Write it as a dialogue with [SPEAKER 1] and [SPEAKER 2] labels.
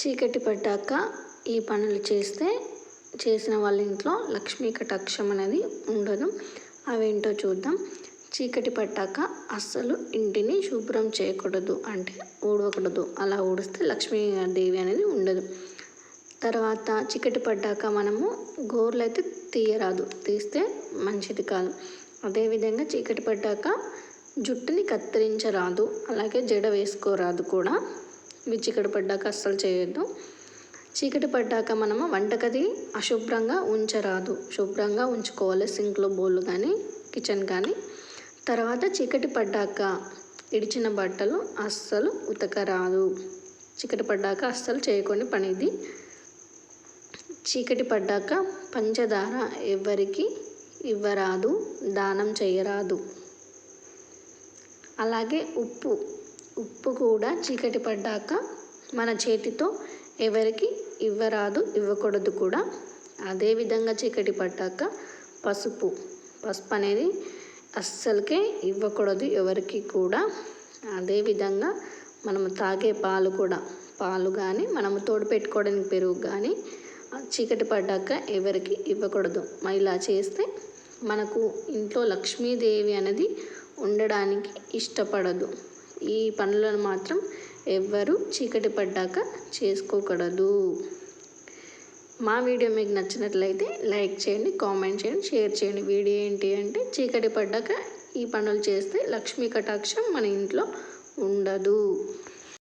[SPEAKER 1] చీకటి పడ్డాక ఈ పనులు చేస్తే చేసిన వాళ్ళ ఇంట్లో లక్ష్మీ కటాక్షం అనేది ఉండదు. అవేంటో చూద్దాం. చీకటి పట్టాక అస్సలు ఇంటిని శుభ్రం చేయకూడదు అంటే ఊడవకూడదు. అలా ఊడిస్తే లక్ష్మీదేవి అనేది ఉండదు. తర్వాత చీకటి పడ్డాక మనము గోర్లు అయితే తీయరాదు. తీస్తే మంచిది కాదు. అదేవిధంగా చీకటి పడ్డాక జుట్టుని కత్తిరించరాదు. అలాగే జడ వేసుకోరాదు కూడా. ఇవి చీకటి పడ్డాక అస్సలు చేయొద్దు. చీకటి పడ్డాక మనము వంటగది అశుభ్రంగా ఉంచరాదు. శుభ్రంగా ఉంచుకోవాలి సింక్లో బౌల్ కానీ కిచెన్ కానీ. తర్వాత చీకటి పడ్డాక ఇడిచిన బట్టలు అస్సలు ఉతకరాదు. చీకటి పడ్డాక అస్సలు చేయకొని పని ఇది. చీకటి పడ్డాక పంచదార ఎవరికి ఇవ్వరాదు దానం చేయరాదు. అలాగే ఉప్పు. ఉప్పు కూడా చీకటి పడ్డాక మన చేతితో ఎవరికి ఇవ్వరాదు ఇవ్వకూడదు కూడా. అదేవిధంగా చీకటి పడ్డాక పసుపు. పసుపు అనేది అస్సలకే ఇవ్వకూడదు ఎవరికి కూడా. అదేవిధంగా మనము తాగే పాలు కూడా. పాలు కానీ మనము తోడు పెట్టుకోవడానికి పెరుగు కానీ చీకటి పడ్డాక ఎవరికి ఇవ్వకూడదు. ఇలా చేస్తే మనకు ఇంట్లో లక్ష్మీదేవి అనేది ఉండడానికి ఇష్టపడదు. ఈ పనులను మాత్రం ఎవ్వరు చీకటి పడ్డాక చేసుకోకూడదు. మా వీడియో మీకు నచ్చినట్లయితే లైక్ చేయండి కామెంట్ చేయండి షేర్ చేయండి. వీడియో ఏంటి అంటే చీకటి పడ్డాక ఈ పనులు చేస్తే లక్ష్మీ కటాక్షం మన ఇంట్లో ఉండదు.